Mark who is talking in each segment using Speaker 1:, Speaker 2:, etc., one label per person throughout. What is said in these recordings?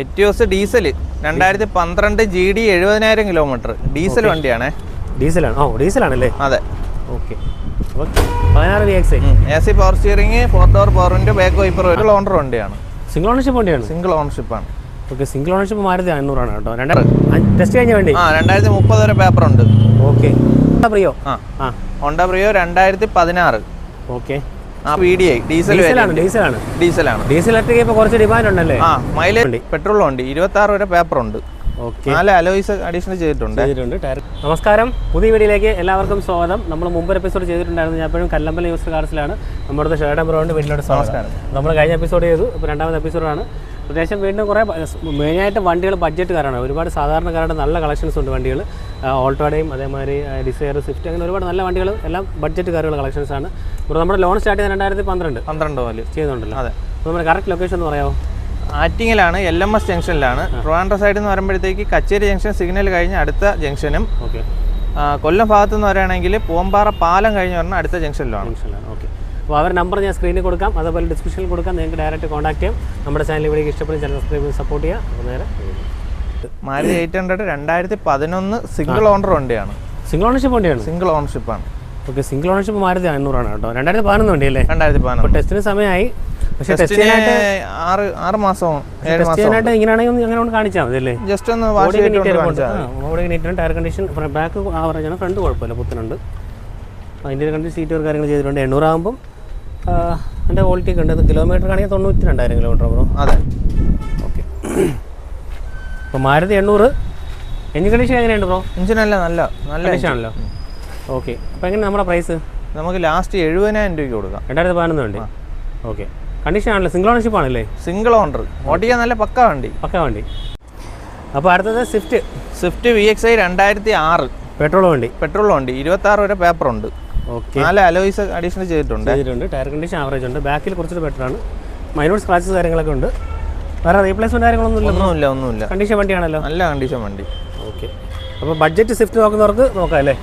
Speaker 1: Etios diesel രണ്ടായിരത്തി പന്ത്രണ്ട് G D എഴുപതിനായിരം കിലോമീറ്റർ ഡീസൽ വണ്ടിയാണേ.
Speaker 2: ഡീസലാണ് ഓ ഡീസലാണല്ലേ
Speaker 1: അതെ.
Speaker 2: Okay
Speaker 1: A C power steering four door power window back wiper ഒരു ഓണർ വണ്ടിയാണ്.
Speaker 2: സിംഗിൾ ഓണർഷിപ്പ് വണ്ടിയാണ്?
Speaker 1: സിംഗിൾ ഓണർഷിപ്പ് ആണ്.
Speaker 2: ഓക്കെ സിംഗിൾ ഓണർഷിപ്പ് മാരുതി അഞ്ഞൂറാണ് കേട്ടോ. രണ്ടായിരം ടെസ്റ്റ് കഴിഞ്ഞ വണ്ടി?
Speaker 1: ആ രണ്ടായിരത്തി മുപ്പത് വരെ പേപ്പർ ഉണ്ട്.
Speaker 2: ഓക്കെ പ്രിയോ
Speaker 1: ആ.
Speaker 2: ആ.
Speaker 1: ഹോണ്ട പ്രിയോ രണ്ടായിരത്തി പതിനാറ്.
Speaker 2: ഓക്കെ കുറച്ച് ഡിമാൻഡ് ഉണ്ടല്ലേ?
Speaker 1: മൈലേജ് പെട്രോൾ ഉണ്ട്. ഇരുപത്തി ആറ് വരെ പേപ്പർ ഉണ്ട് നാല് അലോയ്സ് അഡീഷണൽ ചെയ്തിട്ടുണ്ട്.
Speaker 2: നമസ്കാരം. പുതിയ വീഡിയോയിലേക്ക് എല്ലാവർക്കും സ്വാഗതം. നമ്മൾ മുമ്പ് എപ്പിസോഡ് ചെയ്തിട്ടുണ്ടായിരുന്നു. ഞാൻ എപ്പോഴും കല്ലമ്പല യൂസ് കാർസിലാണ്. നമ്മുടെ ഷേർഡ് നമ്പർ കൊണ്ട് വീട്ടിലോട്ട് സ്വാഗതം. നമ്മൾ കഴിഞ്ഞ എപ്പിസോഡ് ചെയ്തു. ഇപ്പോൾ രണ്ടാമത്തെ എപ്പിസോഡാണ് പ്രത്യേകിച്ചും വീണ്ടും കുറേ മെയിനായിട്ട് വണ്ടികൾ ബഡ്ജറ്റ് ബഡ്ജറ്റുകാരാണ്. ഒരുപാട് സാധാരണക്കാരുടെ നല്ല കളക്ഷൻസ് ഉണ്ട് വണ്ടികൾ. ഓൾട്ടോയുടെയും അതേമാതിരി ഡിസയർ സ്വിഫ്റ്റ് അങ്ങനെ ഒരുപാട് നല്ല വണ്ടികൾ എല്ലാം ബഡ്ജറ്റ് കാറുകൾ കളക്ഷൻസ് ആണ്. ഇപ്പോൾ നമ്മുടെ ലോൺ സ്റ്റാർട്ട് ചെയ്ത് രണ്ടായിരത്തി പന്ത്രണ്ട്
Speaker 1: പന്ത്രണ്ട് അല്ലേ
Speaker 2: ചെയ്യുന്നുണ്ടല്ലോ
Speaker 1: അതെ.
Speaker 2: അപ്പോൾ നമ്മുടെ കറക്റ്റ് ലൊക്കേഷൻ എന്ന് പറയാമോ
Speaker 1: ആറ്റിങ്ങിലാണ് എൽ എം എസ് ജംഗ്ഷനിലാണ് ട്രിവാൻഡ്ര സൈഡിൽ നിന്ന് വരുമ്പോഴത്തേക്ക് കച്ചേരി ജംഗ്ഷൻ സിഗ്നൽ കഴിഞ്ഞ് അടുത്ത ജംഗ്ഷനും. കൊല്ലം ഭാഗത്ത് നിന്ന് പോമ്പാറ പൂമ്പാറ പാലം കഴിഞ്ഞ് പറഞ്ഞാൽ അടുത്ത ജംഗ്ഷനിലാണ്.
Speaker 2: ജംഗ്ഷനിലാണ്. ഓക്കെ. അപ്പോൾ അവരുടെ നമ്പർ ഞാൻ സ്ക്രീനിൽ കൊടുക്കാം. അതേപോലെ ഡിസ്ക്രിപ്ഷനിൽ കൊടുക്കാം. നിങ്ങൾക്ക് ഡയറക്റ്റ് കോൺടാക്ട് ചെയ്യാം. നമ്മുടെ ചാനൽ ഇവിടെ ഇഷ്ടപ്പെടുന്ന ചാനൽ സബ്സ്ക്രൈബ് സപ്പോർട്ട് ചെയ്യുക. അപ്പോൾ നേരെ
Speaker 1: മാരുതി എയ്റ്റ് ഹൺഡ്രഡ് രണ്ടായിരത്തി പതിനൊന്ന് സിംഗിൾ ഓണർ വണ്ടിയാണ്.
Speaker 2: സിംഗിൾ ഓണർഷിപ്പ് വണ്ടിയാണ്?
Speaker 1: സിംഗിൾ ഓണർഷിപ്പ് ആണ്.
Speaker 2: ഓക്കെ സിംഗിൾ ഓണർഷിപ്പ് മാരുതി അഞ്ഞൂറാണ് കേട്ടോ. രണ്ടായിരത്തി പതിനൊന്ന് വണ്ടി
Speaker 1: അല്ലേ
Speaker 2: രണ്ടായിരത്തി
Speaker 1: പതിനൊന്ന്
Speaker 2: ടെസ്റ്റിന് സമയമായി. പക്ഷേ ടെസ്റ്റ് ചെയ്യാനായിട്ട്
Speaker 1: ആറ് ആറ് മാസം
Speaker 2: ടെസ്റ്റ് ചെയ്യാനായിട്ട് ഇങ്ങനെയാണെങ്കിൽ ഒന്ന് അങ്ങനെ ഒന്ന് കാണിച്ചാൽ മതി അല്ലേ?
Speaker 1: ജസ്റ്റ് ഒന്ന് വാഷ്
Speaker 2: ബോഡി നീറ്റാണ് ടയർ കണ്ടീഷൻ ബാക്ക് ആവറേജ് ആണ് ഫ്രണ്ട് കുഴപ്പമില്ല. പുത്തനുണ്ട്. അതിന്റെ കണ്ടീഷൻ സീറ്റ് കാര്യങ്ങൾ ചെയ്തിട്ടുണ്ട്. എണ്ണൂറാകുമ്പം എന്റെ ക്വാളിറ്റി ഒക്കെ ഉണ്ട്. കിലോമീറ്റർ ആണെങ്കിൽ തൊണ്ണൂറ്റി രണ്ടായിരം കിലോമീറ്റർ ബ്രോ
Speaker 1: അതെ.
Speaker 2: ഓക്കെ അപ്പോൾ മാരുതി എണ്ണൂറ്. എഞ്ചിൻ കണ്ടീഷൻ എങ്ങനെയുണ്ട് ബ്രോ
Speaker 1: എഞ്ചിൻ അല്ല നല്ല
Speaker 2: നല്ല ആണല്ലോ. ഓക്കെ അപ്പോൾ എങ്ങനെ നമ്മുടെ പ്രൈസ്
Speaker 1: നമുക്ക് ലാസ്റ്റ് എഴുപതിനായിരം രൂപയ്ക്ക് കൊടുക്കാം.
Speaker 2: രണ്ടായിരത്തി പതിനൊന്ന് വണ്ടി. ഓക്കെ കണ്ടീഷൻ ആണല്ലോ. സിംഗിൾ ഓണർഷിപ്പ് ആണല്ലേ?
Speaker 1: സിംഗിൾ ഓണർ ഓടിക്കാൻ നല്ല പക്ക വണ്ടി.
Speaker 2: പക്ക വണ്ടി. അപ്പോൾ അടുത്തത് Swift
Speaker 1: Swift V X I രണ്ടായിരത്തി ആറ്.
Speaker 2: പെട്രോൾ വണ്ടി.
Speaker 1: പെട്രോൾ വണ്ടി. ഇരുപത്തി ആറ് വരെ പേപ്പർ ഉണ്ട്.
Speaker 2: ഓക്കെ
Speaker 1: നാല് അലോയ്സ് അഡീഷണൽ ചെയ്തിട്ടുണ്ട്.
Speaker 2: ചെയ്തിട്ടുണ്ട്. ടയർ കണ്ടീഷൻ ആവറേജ് ഉണ്ട്. ബാക്കിൽ കുറച്ചുകൂടി ബെറ്റർ ആണ്. മൈനോട്ട് സ്ക്രാച്ചസ് കാര്യങ്ങളൊക്കെ ഉണ്ട്. വേറെ റീപ്ലേസ്മെന്റ് കാര്യങ്ങളൊന്നും ഇല്ല.
Speaker 1: ഒന്നുമില്ല ഒന്നുമില്ല.
Speaker 2: കണ്ടീഷൻ വണ്ടിയാണല്ലോ.
Speaker 1: നല്ല കണ്ടീഷൻ വണ്ടി.
Speaker 2: ഓക്കെ അപ്പോൾ ബഡ്ജറ്റ് സ്വിഫ്റ്റ് നോക്കുന്നവർക്ക് നോക്കാം അല്ലേ.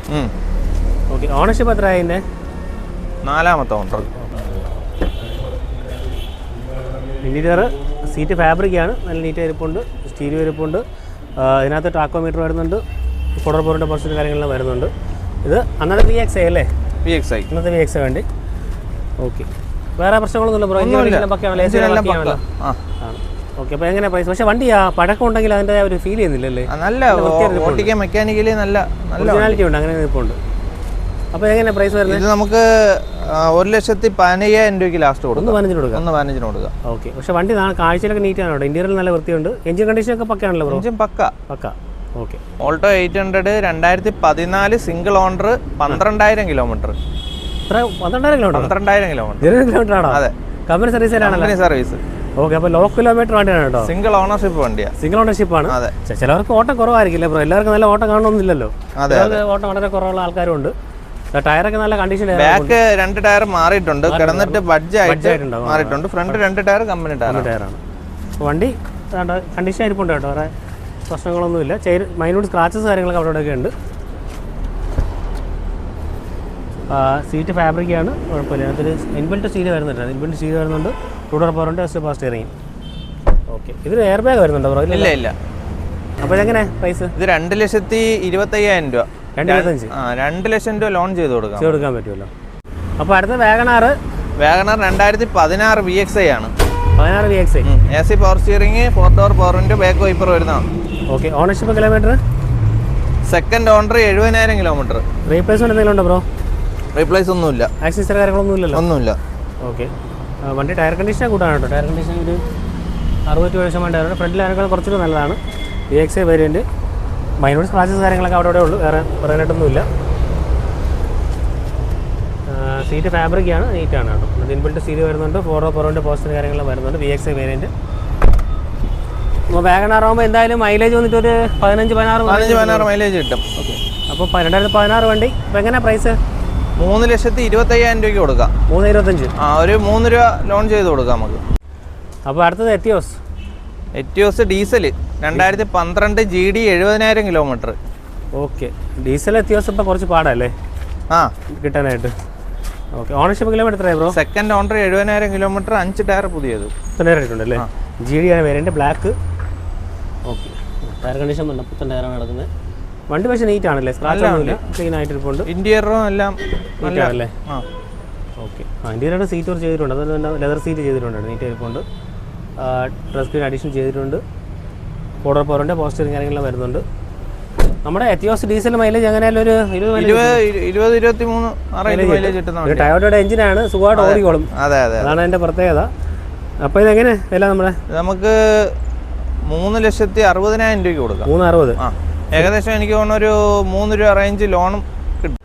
Speaker 2: ഓക്കെ ഓണർഷിപ്പ് എത്ര അതിന്റെ
Speaker 1: നാലാമത്തെ ഓണർ
Speaker 2: ഇന്റീരിയർ സീറ്റ് ഫാബ്രിക് ആണ്. നല്ല നീറ്റ് ഇരിപ്പുണ്ട് സ്റ്റീരിയോ ഇരിപ്പുണ്ട് ഇതിനകത്ത് ടാക്കോമീറ്റർ വരുന്നുണ്ട്. ഫോട്ടോ പോറിന്റെ പെർസെന്റ് കാര്യങ്ങളെല്ലാം വരുന്നുണ്ട്. ഇത് അന്നത്തെ വി എക്സ് അല്ലേ?
Speaker 1: വി എക്സ് ഐ
Speaker 2: ഇന്നത്തെ വി എക്സ് വേണ്ടി. ഓക്കെ വേറെ പ്രശ്നങ്ങളൊന്നുമില്ല ബ്രോ ആണ്? ഓക്കെ അപ്പോൾ എങ്ങനെ പ്രൈസ് പക്ഷേ വണ്ടി ആ പഴക്കം ഉണ്ടെങ്കിൽ അതിന്റെ ഒരു ഫീൽ ചെയ്യുന്നില്ലല്ലേ
Speaker 1: നല്ല ഓട്ടിക്കാൻ മെക്കാനിക്കലി നല്ല നല്ല
Speaker 2: ഒറിജിനാലിറ്റി ഉണ്ട് അങ്ങനെ നിൽപ്പുണ്ട്. അപ്പോൾ എങ്ങനെ പ്രൈസ് വരുന്നത്?
Speaker 1: ഇത് നമുക്ക് ഒരു ലക്ഷത്തി പതിനയ്യായിരം രൂപയ്ക്ക് ലാസ്റ്റ് കൊടുക്കും.
Speaker 2: ഒന്ന് പതിനഞ്ചിന് കൊടുക്കുക
Speaker 1: ഒന്ന് പതിനഞ്ചിന് കൊടുക്കുക
Speaker 2: ഓക്കെ പക്ഷേ വണ്ടി കാഴ്ചയിലൊക്കെ നീറ്റാണ് കേട്ടോ. ഇന്ത്യയിൽ നല്ല വൃത്തിയുണ്ട്. എഞ്ചിൻ കണ്ടീഷൻ ഒക്കെ പക്കാണല്ലോ
Speaker 1: എഞ്ചിൻ പക്ക.
Speaker 2: പക്ക. ഓക്കെ.
Speaker 1: ഓൾട്ടോ എയ്റ്റ് ഹൺഡ്രഡ് രണ്ടായിരത്തി പതിനാല് സിംഗിൾ ഓണർ പന്ത്രണ്ടായിരം കിലോമീറ്റർ.
Speaker 2: പന്ത്രണ്ടായിരം കിലോമീറ്റർ?
Speaker 1: പന്ത്രണ്ടായിരം കിലോമീറ്റർ.
Speaker 2: കിലോമീറ്റർ ആണോ
Speaker 1: അതെ.
Speaker 2: കമ്പനി സർവീസിലാണല്ലോ
Speaker 1: കമ്പനി സർവീസ്
Speaker 2: ഓക്കെ അപ്പോൾ ലോ കിലോമീറ്റർ വണ്ടിയാണ് കേട്ടോ?
Speaker 1: സിംഗിൾ ഓണർഷിപ്പ് വണ്ടിയാണ്
Speaker 2: സിംഗിൾ ഓണർഷിപ്പ് ആണ്.
Speaker 1: അതെ.
Speaker 2: ചിലവർക്ക് ഓട്ടം കുറവായിരിക്കില്ല ബ്രോ എല്ലാവർക്കും നല്ല ഓട്ടം കാണണമെന്നില്ലല്ലോ
Speaker 1: അതെ
Speaker 2: ഓട്ടം വളരെ കുറവുള്ള ആൾക്കാരും ഉണ്ട് ടയറൊക്കെ നല്ല കണ്ടീഷൻ
Speaker 1: ബാക്ക് രണ്ട് ടയർ മാറിയിട്ടുണ്ട്. കിടന്നിട്ട് ബഡ്ജ് ആയിട്ട് മാറിയിട്ടുണ്ട്. ഫ്രണ്ട് രണ്ട് ടയർ കമ്പനി ടയർ
Speaker 2: ടയറാണ്. വണ്ടി കണ്ടീഷൻ ആയിരിക്കും കേട്ടോ. വേറെ പ്രശ്നങ്ങളൊന്നുമില്ല. ചെയിൻ മൈനൂട്ട് സ്ക്രാച്ചസ് കാര്യങ്ങളൊക്കെ അവിടെ ഇവിടെയൊക്കെ ഉണ്ട് സീറ്റ് ഫാബ്രിക്കാണ് കുഴപ്പമില്ല. അതിനകത്തൊരു ഇൻബിൽറ്റ് സീറ്റ് വരുന്നുണ്ട്. ഇൻബിൽറ്റ് സീറ്റ് വരുന്നുണ്ട്. ടൂഡർ പവറുണ്ട് എസ് പാസ് സ്റ്റിയറിംഗ് ഓക്കെ ഇതിന് എയർ ബാഗ് വരുന്നുണ്ടോ
Speaker 1: ഇല്ല ഇല്ല.
Speaker 2: അപ്പോൾ എങ്ങനെ പ്രൈസ്
Speaker 1: ഇത് രണ്ട് ലക്ഷത്തി ഇരുപത്തയ്യായിരം രൂപ.
Speaker 2: രണ്ട്
Speaker 1: ആ രണ്ട് ലക്ഷം രൂപ ലോൺ ചെയ്ത് കൊടുക്കാം.
Speaker 2: ചെയ്ത് കൊടുക്കാൻ പറ്റുമല്ലോ. അപ്പോൾ അടുത്ത വേഗണാറ്?
Speaker 1: വേഗണാർ രണ്ടായിരത്തി പതിനാറ് വി എക്സ് ഐ ആണ്.
Speaker 2: പതിനാറ് V X I
Speaker 1: A C power steering four door power window back wiper വരുന്നതാണ്.
Speaker 2: Okay ownership kilometre
Speaker 1: second owner എഴുപതിനായിരം കിലോമീറ്റർ
Speaker 2: റീപ്ലേസ്മെന്റ് എന്തെങ്കിലും ഉണ്ടോ ബ്രോ
Speaker 1: റീപ്ലേസ് ഒന്നുമില്ല.
Speaker 2: ആക്സസറി കാര്യങ്ങളൊന്നും ഇല്ലല്ലോ?
Speaker 1: ഒന്നുമില്ല.
Speaker 2: ഓക്കെ. വണ്ടി ടയർ കണ്ടീഷൻ കൂട്ടാണ് കേട്ടോ. ടയർ കണ്ടീഷൻ ഒരു അറുപത്തി ഏഴ് ശതമാനം ഫ്രണ്ടിൽ അതിനേക്കാൾ കുറച്ചുകൂടി നല്ലതാണ്. വി എക്സ് ഐ വേരിയന്റ് മൈനോട് സ്ക്രാച്ചസ് കാര്യങ്ങളൊക്കെ അവിടെ ഉള്ളൂ. വേറെ പറയാനായിട്ടൊന്നുമില്ല. സീറ്റ് ഫാബ്രിക്കാണ് നീറ്റാണ് കേട്ടോ. ഇൻബിൽറ്റ് സീറ്റ് വരുന്നുണ്ട്. ഫോറോ ഫോറോന്റെ പോസ്റ്റർ കാര്യങ്ങളെല്ലാം വരുന്നുണ്ട്. V X I variant wagon R ആകുമ്പോൾ എന്തായാലും മൈലേജ് വന്നിട്ട് ഒരു പതിനഞ്ച് പതിനാറ്
Speaker 1: പതിനഞ്ച് പതിനാറ് മൈലേജ് കിട്ടും.
Speaker 2: ഓക്കെ. അപ്പോൾ രണ്ടായിരത്തി പതിനാറ് വണ്ടി. അപ്പോൾ എങ്ങനെയാണ് പ്രൈസ്
Speaker 1: മൂന്ന് ലക്ഷത്തി ഇരുപത്തയ്യായിരം രൂപയ്ക്ക് കൊടുക്കാം.
Speaker 2: മൂന്ന് ഇരുപത്തഞ്ച്.
Speaker 1: ആ ഒരു മൂന്ന് രൂപ ലോൺ ചെയ്ത് കൊടുക്കാം നമുക്ക്.
Speaker 2: അപ്പോൾ അടുത്തത് എത്തിയോസ്?
Speaker 1: എറ്റിയോസ് ഡീസൽ രണ്ടായിരത്തി പന്ത്രണ്ട് ജി ഡി എഴുപതിനായിരം കിലോമീറ്റർ.
Speaker 2: ഓക്കെ. ഡീസൽ എത്തിയോസ് ഇപ്പോൾ കുറച്ച് പാടല്ലേ?
Speaker 1: ആ.
Speaker 2: കിട്ടാനായിട്ട്. Okay. Ownership kilometre bro
Speaker 1: second owner എഴുപതിനായിരം കിലോമീറ്റർ അഞ്ച് ടയർ പുതിയത്.
Speaker 2: തൊണ്ണൂറായിട്ടുണ്ട് അല്ലേ? ജി ഡി ആണ് വേരിയന്റ് ബ്ലാക്ക് ടയർ കണ്ടീഷൻ നല്ല പുത്തൻ ടയറാണ് കിടക്കുന്നത്. വണ്ടി പക്ഷേ നീറ്റ് ആണല്ലേ? സ്ക്രാച്ച് ഒന്നുമില്ല ക്ലീൻ ആയിട്ട് ഇരിപ്പുണ്ട്.
Speaker 1: ഇന്റീരിയറും എല്ലാം
Speaker 2: നീറ്റ് ആണല്ലേ?
Speaker 1: ആ.
Speaker 2: ഓക്കെ ആ ഇന്ത്യയിലാണ് സീറ്റ് കുറച്ച് ചെയ്തിട്ടുണ്ട്. അതുപോലെ തന്നെ ലെതർ സീറ്റ് ചെയ്തിട്ടുണ്ട്. നീറ്റ് ഇരിപ്പുണ്ട്. ഡ്രസ് സ്ക്രീൻ അഡീഷൻ ചെയ്തിട്ടുണ്ട്. ഫോർഡർ പവറിന്റെ പോസ്റ്ററിങ് കാര്യങ്ങളെല്ലാം വരുന്നുണ്ട്. നമ്മുടെ എത്തിയോസ് ഡീസൽ മൈലേജ് എങ്ങനെയായാലും ഒരു ഇരുപത്
Speaker 1: ഇരുപത്തി മൂന്ന് മൈലേജ് കിട്ടുന്ന
Speaker 2: ടയോട്ടയുടെ എഞ്ചിനാണ് സുഖമായിട്ട് ഓടിക്കോളും.
Speaker 1: അതെ അതെ
Speaker 2: അതാണ് അതിന്റെ പ്രത്യേകത. അപ്പോൾ ഇതെങ്ങനെ? വില നമ്മുടെ
Speaker 1: നമുക്ക് മൂന്ന് ലക്ഷത്തി അറുപതിനായിരം രൂപയ്ക്ക് കൊടുക്കാം.
Speaker 2: മൂന്ന് അറുപത്
Speaker 1: ആ ഏകദേശം എനിക്ക് തോന്നുന്നു ഒരു മൂന്ന് രൂപ റേഞ്ച് ലോണും കിട്ടും.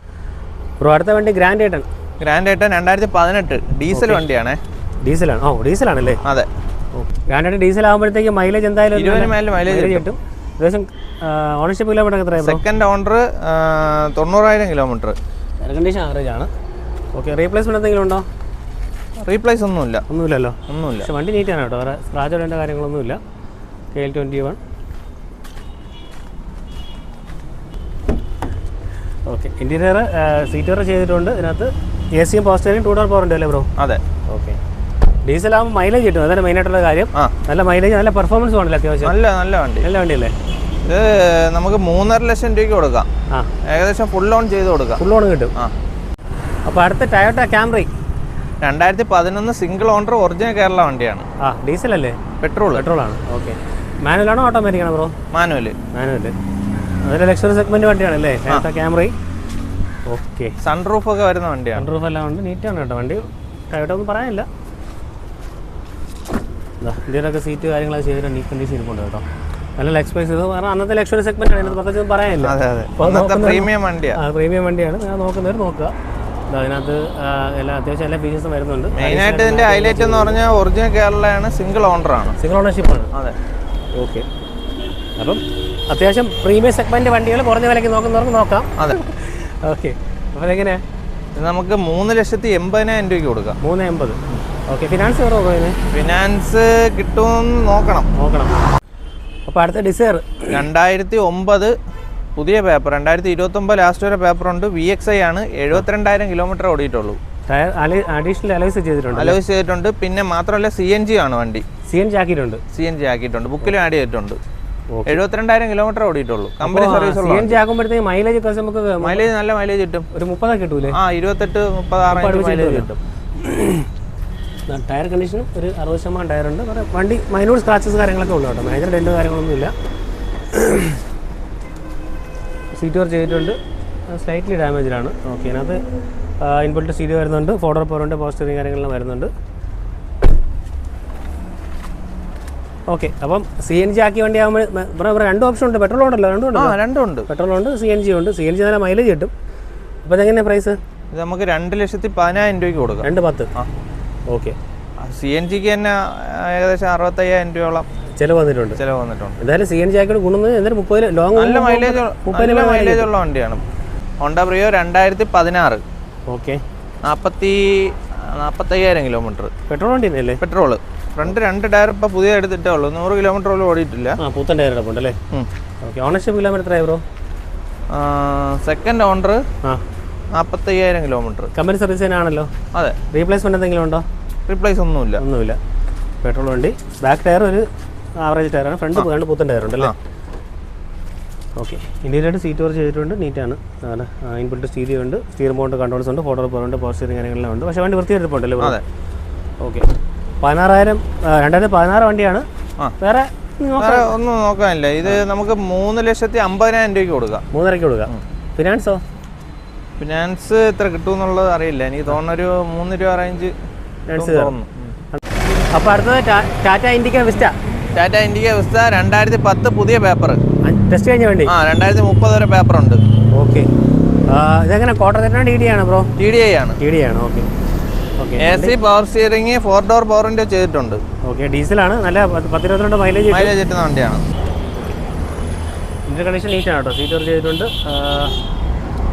Speaker 2: ബ്രോ അടുത്ത വണ്ടി ഗ്രാൻഡ് ഏട്ടൻ
Speaker 1: ഗ്രാൻഡ് ഏട്ടൻ രണ്ടായിരത്തി പതിനെട്ട് ഡീസൽ വണ്ടിയാണേ.
Speaker 2: ഡീസലാണ്. ഓ ഡീസലാണല്ലേ?
Speaker 1: അതെ.
Speaker 2: ഗ്രാൻഡ് ഏട്ടൻ ഡീസൽ ആകുമ്പോഴത്തേക്ക് മൈലേജ് എന്തായാലും
Speaker 1: ഇരുപതിന് മേലെ മൈലേജ്
Speaker 2: കിട്ടും. ഏകദേശം ownership kilometre bro?
Speaker 1: Second owner തൊണ്ണൂറായിരം കിലോമീറ്റർ
Speaker 2: എയർ കണ്ടീഷൻ ആവറേജ് ആണ്. ഓക്കെ റീപ്ലേസ്മെന്റ് എന്തെങ്കിലും ഉണ്ടോ?
Speaker 1: റീപ്ലേസ് ഒന്നുമില്ല.
Speaker 2: ഒന്നുമില്ലല്ലോ.
Speaker 1: ഒന്നുമില്ല.
Speaker 2: വണ്ടി നീറ്റാണ് കേട്ടോ. വേറെ സ്ക്രാച്ച് കാര്യങ്ങളൊന്നുമില്ല. K L twenty one. Okay. Interior seat വരെ ചെയ്തിട്ടുണ്ട്. ഇതിനകത്ത് എ സിയും പോസ്റ്റേലും ടൂ ഡോർ പവർ ഉണ്ട് അല്ലേ ബ്രോ
Speaker 1: അതെ.
Speaker 2: ഓക്കെ. ഡീസൽ ആകുമ്പോൾ മൈലേജ് കിട്ടും. അതാണ് മെയിനായിട്ടുള്ള കാര്യം.
Speaker 1: ആ.
Speaker 2: നല്ല മൈലേജ് നല്ല പെർഫോമൻസ് വേണമല്ലോ അത്യാവശ്യം.
Speaker 1: നല്ല നല്ല വണ്ടി.
Speaker 2: നല്ല വണ്ടി അല്ലേ
Speaker 1: ഇത് നമുക്ക് മൂന്നര ലക്ഷം രൂപയ്ക്ക് കൊടുക്കാം.
Speaker 2: ആ.
Speaker 1: ഏകദേശം ഫുൾ ഓൺ ചെയ്ത് കൊടുക്കാം.
Speaker 2: ഫുൾ ഓൺ കിട്ടും.
Speaker 1: ആ.
Speaker 2: അപ്പോൾ അടുത്ത ടയോട്ട ക്യാമറി
Speaker 1: രണ്ടായിരത്തി പതിനൊന്ന് സിംഗിൾ ഓണർ ഒറിജിനൽ കേരള വണ്ടിയാണ്.
Speaker 2: ആ ഡീസൽ അല്ലേ
Speaker 1: പെട്രോൾ
Speaker 2: പെട്രോൾ ആണ്. ഓക്കെ. മാനുവലാണോ ഓട്ടോമാറ്റിക് ആണോ ബ്രോ?
Speaker 1: Manual
Speaker 2: manual. അതൊരു ലക്ഷറി സെഗ്മെന്റ് വണ്ടിയാണല്ലേ? ക്യാമറ ഓക്കെ
Speaker 1: സൺറൂഫ് ഒക്കെ വരുന്ന വണ്ടിയാണ്.
Speaker 2: സൺറൂഫ് എല്ലാം ഉണ്ട്. നീറ്റാണ് കേട്ടോ. വണ്ടി ടയോട്ട ഒന്നും പറയാനില്ല. ഇതിലൊക്കെ സീറ്റ് കാര്യങ്ങളൊക്കെ ചെയ്തിട്ട് നീ കണ്ടീഷൻ ഇരിപ്പുണ്ട് കേട്ടോ. നല്ല സ്പേസ് ഇത്. കാരണം അന്നത്തെ ലക്ഷറി സെഗ്മെന്റ് ആണ്. പ്രത്യേകിച്ച് പറയാനില്ല.
Speaker 1: പ്രീമിയം വണ്ടിയാണ്
Speaker 2: പ്രീമിയം വണ്ടിയാണ്. ഞാൻ നോക്കുന്നവർ നോക്കുക. അതിനകത്ത് എല്ലാ അത്യാവശ്യം എല്ലാ ഫീച്ചേഴ്സും വരുന്നുണ്ട്.
Speaker 1: മെയിനായിട്ട് ഇതിന്റെ ഹൈലൈറ്റ് എന്ന് പറഞ്ഞാൽ ഒറിജിനൽ കേരളയാണ് സിംഗിൾ ഓണർ ആണ്.
Speaker 2: സിംഗിൾ ഓണർഷിപ്പ് ആണ്.
Speaker 1: അതെ.
Speaker 2: ഓക്കെ. അപ്പം അത്യാവശ്യം പ്രീമിയം സെഗ്മെന്റ് വണ്ടികൾ കുറഞ്ഞ വിലയ്ക്ക് നോക്കുന്നവർക്ക് നോക്കാം.
Speaker 1: അതെ.
Speaker 2: ഓക്കെ. അപ്പോൾ
Speaker 1: എങ്ങനെ നമുക്ക് മൂന്ന് ലക്ഷത്തി എൺപതിനായിരം രൂപയ്ക്ക് കൊടുക്കാം.
Speaker 2: മൂന്ന് എൺപത്. ഓക്കെ ഫിനാൻസ് അതിന്?
Speaker 1: ഫിനാൻസ് കിട്ടുമെന്ന് നോക്കണം.
Speaker 2: നോക്കണം. അപ്പോൾ അടുത്ത ഡിസയർ.
Speaker 1: രണ്ടായിരത്തി ഒമ്പത് പുതിയ പേപ്പർ. രണ്ടായിരത്തി ഇരുപത്തൊമ്പത് ലാസ്റ്റ് വരെ പേപ്പർ ഉണ്ട് വി എക്സ് ഐ ആണ്. എഴുപത്തിരണ്ടായിരം കിലോമീറ്റർ ഓടിയിട്ടുള്ളൂ.
Speaker 2: ടയർ അഡീഷണൽ അലൈസ് ചെയ്തിട്ടുണ്ട്
Speaker 1: അലോയ്സ് ചെയ്തിട്ടുണ്ട്. പിന്നെ മാത്രമല്ല സി എൻ ജി ആണ് വണ്ടി.
Speaker 2: സി എൻ ജി ആക്കിയിട്ടുണ്ട്.
Speaker 1: സി എൻ ജി ആക്കിയിട്ടുണ്ട്. ബുക്കിൽ ആഡ് ചെയ്തിട്ടുണ്ട്. എഴുപത്തിരണ്ടായിരം kilometre ഓടിയിട്ടുള്ളൂ. Company service
Speaker 2: C N G ആക്കുമ്പോഴത്തേക്ക് mileage നമുക്ക്
Speaker 1: മൈലേജ് നല്ല മൈലേജ് കിട്ടും.
Speaker 2: ഒരു മുപ്പതൊക്കെ കിട്ടൂലേ?
Speaker 1: ആ ഇരുപത്തെട്ട് മുപ്പതാറ് മൈലേജ് കിട്ടും.
Speaker 2: ടയർ കണ്ടീഷൻ ഒരു അറുപത് ശതമാനം ടയർ ഉണ്ട്. കുറേ വണ്ടി മൈനൂർ സ്ക്രാച്ചസ് കാര്യങ്ങളൊക്കെ ഉള്ളു കേട്ടോ. മേജർ ഡെന്റ് കാര്യങ്ങളൊന്നും ഇല്ല സീറ്റ് വർക്ക് ചെയ്തിട്ടുണ്ട് സ്ലൈറ്റ്ലി ഡാമേജിലാണ് ഓക്കെ ഇതിനകത്ത് ഇൻബിൾട്ട് സീറ്റ് വരുന്നുണ്ട് ഫോർഡർ പവറുണ്ട് പോസ്റ്ററിങ് കാര്യങ്ങളെല്ലാം വരുന്നുണ്ട്. ഓക്കെ അപ്പം സി എൻ ജി ആക്കി വണ്ടി ആകുമ്പോൾ രണ്ട് ഓപ്ഷൻ ഉണ്ട്. പെട്രോൾ ഉണ്ടല്ലോ രണ്ടും
Speaker 1: ആ
Speaker 2: ഉണ്ടല്ലോ?
Speaker 1: രണ്ടും ഉണ്ട്
Speaker 2: പെട്രോൾ ഉണ്ട് സി എൻ ജി ഉണ്ട്. സി എൻ ജി നല്ല മൈലേജ് കിട്ടും. അപ്പോൾ ഇതെങ്ങനെയാണ് പ്രൈസ്
Speaker 1: ഇത് നമുക്ക് രണ്ട് ലക്ഷത്തി പതിനായിരം രൂപയ്ക്ക് കൊടുക്കാം.
Speaker 2: രണ്ട് പത്ത്?
Speaker 1: ആ.
Speaker 2: ഓക്കെ
Speaker 1: സി എൻ ജിക്ക് തന്നെ ഏകദേശം അറുപത്തയ്യായിരം രൂപയോളം
Speaker 2: ചിലവ് വന്നിട്ടുണ്ട്.
Speaker 1: ചിലവ് വന്നിട്ടുണ്ട്.
Speaker 2: എന്തായാലും സി എൻ ജി ആക്കിയിട്ട് ഗുണം എന്തായാലും മുപ്പത് ലോങ്
Speaker 1: നല്ല മൈലേജ് നല്ല മൈലേജ് ഉള്ള വണ്ടിയാണ്. ഹോണ്ട പ്രിയോ രണ്ടായിരത്തി പതിനാറ്.
Speaker 2: ഓക്കെ.
Speaker 1: നാൽപ്പത്തി നാൽപ്പത്തയ്യായിരം കിലോമീറ്റർ.
Speaker 2: പെട്രോൾ വണ്ടി അല്ലേ
Speaker 1: പെട്രോൾ. ഫ്രണ്ട് രണ്ട് ടയർ ഇപ്പോൾ പുതിയ എടുത്തിട്ടേ ഉള്ളൂ. നൂറ് കിലോമീറ്റർ പോലും ഓടിയിട്ടില്ല.
Speaker 2: ആ പൂത്തൻ ടയർ ഇടപ്പുണ്ടല്ലേ ഓക്കെ ഓണർഷിപ്പ് കിലോമീറ്റർ ആയി ബ്രോ?
Speaker 1: സെക്കൻഡ് ഓണർ
Speaker 2: ആ.
Speaker 1: നാൽപ്പത്തയ്യായിരം കിലോമീറ്റർ.
Speaker 2: കമ്പനി സർവീസ് തന്നെയാണല്ലോ?
Speaker 1: അതെ.
Speaker 2: റീപ്ലേസ്മെന്റ് എന്തെങ്കിലും ഉണ്ടോ?
Speaker 1: റീപ്ലേസ് ഒന്നുമില്ല.
Speaker 2: ഒന്നുമില്ല. പെട്രോൾ വണ്ടി. ബാക്ക് ടയർ ഒരു ആവറേജ് ടയറാണ്. ഫ്രണ്ട് രണ്ട് പൂത്തൻ ടയർ ഉണ്ട് അല്ലേ?
Speaker 1: ആ.
Speaker 2: ഓക്കെ. ഇന്ത്യയിലായിട്ട് സീറ്റ് കുറച്ച് ചെയ്തിട്ടുണ്ട് നീറ്റാണ് ആണ്. ഇൻപുട്ട് സ്റ്റീരിയോ ഉണ്ട് സ്റ്റീർ മൗണ്ട് കൺട്രോൾസ് ഉണ്ട് ഫോട്ടോ ഉണ്ട് പവർ സ്റ്റിയറിംഗ് കാര്യങ്ങളെല്ലാം ഉണ്ട്. പക്ഷേ വണ്ടി വൃത്തിയായിട്ട് പോകണ്ടല്ലോ
Speaker 1: അതെ.
Speaker 2: ഓക്കെ. പതിനാറായിരം രണ്ടായിരത്തി പതിനാറ് വണ്ടിയാണ്. വേറെ
Speaker 1: ഒന്നും നോക്കാനില്ല. ഇത് നമുക്ക് മൂന്ന് ലക്ഷത്തി അമ്പതിനായിരം രൂപയ്ക്ക് കൊടുക്കാം.
Speaker 2: മൂന്നരയ്ക്ക് കൊടുക്കാം. ഫിനാൻസോ
Speaker 1: ഫിനാൻസ് എത്ര കിട്ടും എന്നുള്ളത് അറിയില്ല. എനിക്ക് തോന്നുന്ന ഒരു മൂന്ന് രൂപ റേഞ്ച്
Speaker 2: അപ്പൊ
Speaker 1: തോന്നുന്നു.
Speaker 2: അപ്പോൾ അടുത്തത് ടാറ്റ ഇൻഡിക്ക വിസ്റ്റ.
Speaker 1: ടാറ്റ ഇൻഡിക്ക വിസ്റ്റ രണ്ടായിരത്തി പത്ത് പുതിയ പേപ്പർ
Speaker 2: ടെസ്റ്റ് കഴിഞ്ഞ വണ്ടി?
Speaker 1: ആ രണ്ടായിരത്തി മുപ്പത് വരെ പേപ്പർ ഉണ്ട്
Speaker 2: ഓക്കെ ഇതെങ്ങനെ കോട്ടയം ഡി ഡി ആണ് ബ്രോ?
Speaker 1: ടി ഡി ഐ ആണ്.
Speaker 2: ടി ഡി ആണ്? Okay.
Speaker 1: A C power steering four door power window ചെയ്തിട്ടുണ്ട്.
Speaker 2: ഓക്കെ ഡീസലാണ്. നല്ല പത്ത് പത്തിരുപത്തിരണ്ട് മൈലേജ്
Speaker 1: മൈലേജ് കിട്ടുന്ന വണ്ടിയാണ്.
Speaker 2: ഇതിന്റെ കണ്ടീഷൻ ആണ് കേട്ടോ സീറ്റ് ചെയ്തിട്ടുണ്ട്.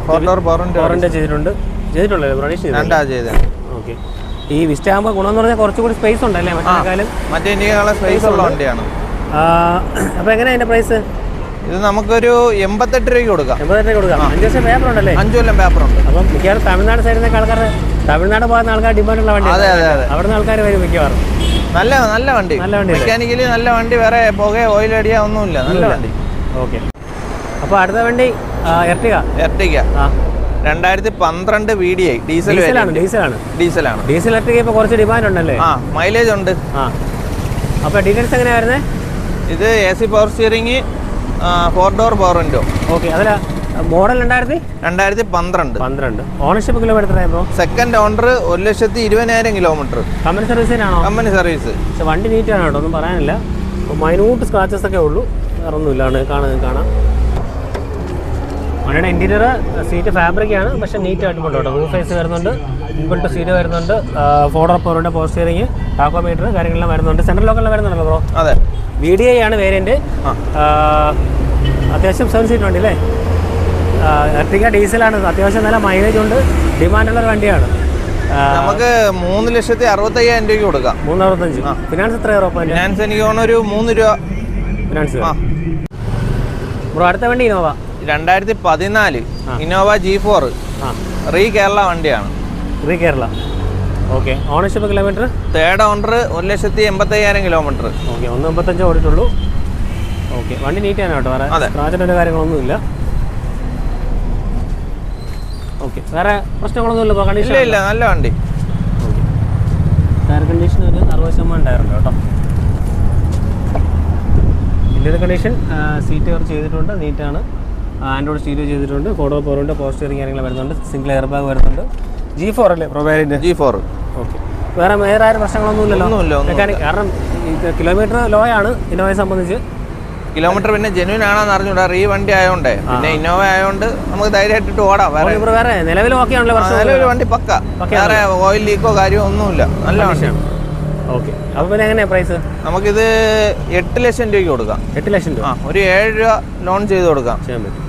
Speaker 1: ഫോർ ഡോർ പവർ വിൻഡോ
Speaker 2: ഫോറിന്റെ ചെയ്തിട്ടുണ്ട്. ചെയ്തിട്ടുള്ളത് ചെയ്തു
Speaker 1: രണ്ടാ
Speaker 2: ഓക്കെ. ഈ വിസ്റ്റ ആകുമ്പോൾ ഗുണമെന്ന് പറഞ്ഞാൽ കുറച്ചുകൂടി സ്പേസ് ഉണ്ടല്ലേ മറ്റേക്കാളും
Speaker 1: മറ്റേ ഇന്ത്യകളെ സ്പേസ് ഉള്ള വണ്ടിയാണ്.
Speaker 2: അപ്പോൾ എങ്ങനെയാണ് അതിന്റെ പ്രൈസ്
Speaker 1: ഇത് നമുക്കൊരു എൺപത്തെട്ട് രൂപയ്ക്ക് കൊടുക്കാം.
Speaker 2: എൺപതെട്ട് കൊടുക്കാം. അഞ്ച് വർഷം പേപ്പർ ഉണ്ടല്ലേ?
Speaker 1: അഞ്ചു കൊല്ലം പേപ്പർ ഉണ്ട്.
Speaker 2: അപ്പം മിക്കവാറും തമിഴ്നാട് സൈഡിൽ നിന്നൊക്കെ ആൾക്കാർ തമിഴ്നാട് പോകുന്ന ആൾക്കാർ ഡിമാൻഡുള്ള വണ്ടി
Speaker 1: അതെ അതെ അതെ.
Speaker 2: അവിടുന്ന് ആൾക്കാർ വരും മിക്കവാറും.
Speaker 1: നല്ല നല്ല വണ്ടി.
Speaker 2: നല്ല വണ്ടി?
Speaker 1: മെക്കാനിക്കലി നല്ല വണ്ടി വേറെ പുക ഓയിൽ അടിയാ ഒന്നുമില്ല. നല്ല വണ്ടി.
Speaker 2: ഓക്കെ. അപ്പോൾ അടുത്ത വണ്ടി എർട്ടിക ആ.
Speaker 1: രണ്ടായിരത്തി പന്ത്രണ്ട് വി ഡി ഐ ഡീസൽ
Speaker 2: ഡീസലാണ് ഡീസലാണ്
Speaker 1: ഡീസലാണ്
Speaker 2: ഡീസൽ എർട്ടിക ഇപ്പോൾ കുറച്ച് ഡിമാൻഡ് ഉണ്ടല്ലേ?
Speaker 1: ആ മൈലേജ് ഉണ്ട്.
Speaker 2: ആ. അപ്പോൾ ഡീറ്റെയിൽസ് എങ്ങനെയാ വരുന്നത്
Speaker 1: ഇത് A C power steering four door power window
Speaker 2: okay അതിൽ മോഡൽ രണ്ടായിരത്തി?
Speaker 1: രണ്ടായിരത്തി പന്ത്രണ്ട്.
Speaker 2: പന്ത്രണ്ട്. Ownership kilometre bro
Speaker 1: second owner ഒരു ലക്ഷത്തി ഇരുപതിനായിരം കിലോമീറ്റർ
Speaker 2: കമ്പനി സർവീസിനാണോ
Speaker 1: കമ്പനി സർവീസ്
Speaker 2: പക്ഷെ വണ്ടി ആണ് കേട്ടോ ഒന്നും പറയാനില്ല. മൈനൂട്ട് സ്ക്രാച്ചസ് ഒക്കെ ഉള്ളൂ. വേറെ ഒന്നുമില്ലാണ് കാണാൻ കാണാം. വണ്ടിയുടെ ഇന്റീരിയർ സീറ്റ് ഫാബ്രിക് ആണ് പക്ഷേ നീറ്റ് ആയിട്ട് കേട്ടോ. റൂഫ് ഫേസ് വരുന്നുണ്ട് ഇൻബിൾട്ട് സീറ്റ് വരുന്നുണ്ട്. ഫോർഡർ പോറുണ്ട് പോസ്റ്റ് സ്റ്റിയറിംഗ് ടാക്കോമീറ്റർ കാര്യങ്ങളെല്ലാം വരുന്നുണ്ട്. സെൻട്രൽ ലോക്കെല്ലാം വരുന്നുണ്ടല്ലോ ബ്രോ
Speaker 1: അതെ.
Speaker 2: വി ഡി ഐ ആണ്
Speaker 1: വേരിയന്റ്
Speaker 2: അത്യാവശ്യം സെവൻ സീറ്റ് ഉണ്ട് അല്ലേ എർട്ടിക ഡീസലാണ് അത്യാവശ്യം നല്ല മൈലേജ് ഉണ്ട്. ഡിമാൻഡുള്ള ഒരു വണ്ടിയാണ്.
Speaker 1: നമുക്ക് മൂന്ന് ലക്ഷത്തി അറുപത്തയ്യായിരം രൂപയ്ക്ക് കൊടുക്കാം.
Speaker 2: മൂന്ന് അറുപത്തഞ്ച് ഫിനാൻസ് എത്ര
Speaker 1: ഫിനാൻസ് എനിക്ക് തോന്നുന്നു ഒരു മൂന്ന് രൂപ.
Speaker 2: ഫിനാൻസ് ബ്രോ അടുത്ത വണ്ടി ഇനോവ
Speaker 1: രണ്ടായിരത്തി പതിനാല് Innova G four re Kerala വണ്ടിയാണ്.
Speaker 2: Re Kerala. Okay. Ownership kilometre
Speaker 1: third owner ഒരു ലക്ഷത്തി എൺപത്തയ്യായിരം കിലോമീറ്റർ
Speaker 2: ഓക്കെ ഒന്ന് എൺപത്തഞ്ച് ഓടിയിട്ടുള്ളൂ. ഓക്കെ വണ്ടി നീറ്റ് ആണ് കേട്ടോ. വേറെ
Speaker 1: അതെ.
Speaker 2: കാര്യങ്ങളൊന്നും ഇല്ല ഓക്കെ വേറെ പ്രശ്നങ്ങളൊന്നും ഇല്ല കണ്ടീഷൻ
Speaker 1: ഇല്ല ഇല്ല നല്ല വണ്ടി.
Speaker 2: ടയർ കണ്ടീഷൻ ഒരു അറുപത് ശതമാനം ടയറുണ്ട് കേട്ടോ. ഇന്ത്യൻ കണ്ടീഷൻ സീറ്റ് കവർ ചെയ്തിട്ടുണ്ട് നീറ്റാണ് ആൻഡ്രോയിഡ് സ്റ്റീരിയോ ചെയ്തിട്ടുണ്ട് ഫോട്ടോ പോറുണ്ട് പോസ്റ്ററിങ് കാര്യങ്ങൾ വരുന്നുണ്ട് സിംഗിൾ എയർ ബാഗ് വരുന്നുണ്ട്. ജി ഫോർ അല്ലേ പ്രൊവൈഡിന്റെ
Speaker 1: ജി ഫോർ
Speaker 2: ഓക്കെ വേറെ വേറെ ആരും പ്രശ്നങ്ങളൊന്നുമില്ലല്ലോ
Speaker 1: ഒന്നുമില്ല,
Speaker 2: കാരണം കിലോമീറ്റർ ലോ ആണ് ഇന്നോവയെ സംബന്ധിച്ച്.
Speaker 1: കിലോമീറ്റർ പിന്നെ ജെന്യൂൻ ആണെന്ന് അറിഞ്ഞൂടാ റീ വണ്ടി ആയതുകൊണ്ട് പിന്നെ ഇന്നോവ ആയതുകൊണ്ട് നമുക്ക് ധൈര്യമായിട്ട് ഓടാം. വേറെ
Speaker 2: നിലവിൽ
Speaker 1: നിലവിൽ വണ്ടി പക്ക. വേറെ ഓയിൽ ലീക്കോ കാര്യമോ ഒന്നുമില്ല. നല്ല വണ്ടിയാണ്
Speaker 2: ഓക്കെ അപ്പോൾ പിന്നെ എങ്ങനെയാണ് പ്രൈസ്
Speaker 1: നമുക്കിത് എട്ട് ലക്ഷം രൂപയ്ക്ക് കൊടുക്കാം.
Speaker 2: എട്ട് ലക്ഷം രൂപ.
Speaker 1: ഒരു ഏഴ് രൂപ ലോൺ ചെയ്ത് കൊടുക്കാം.
Speaker 2: ചെയ്യാൻ പറ്റും.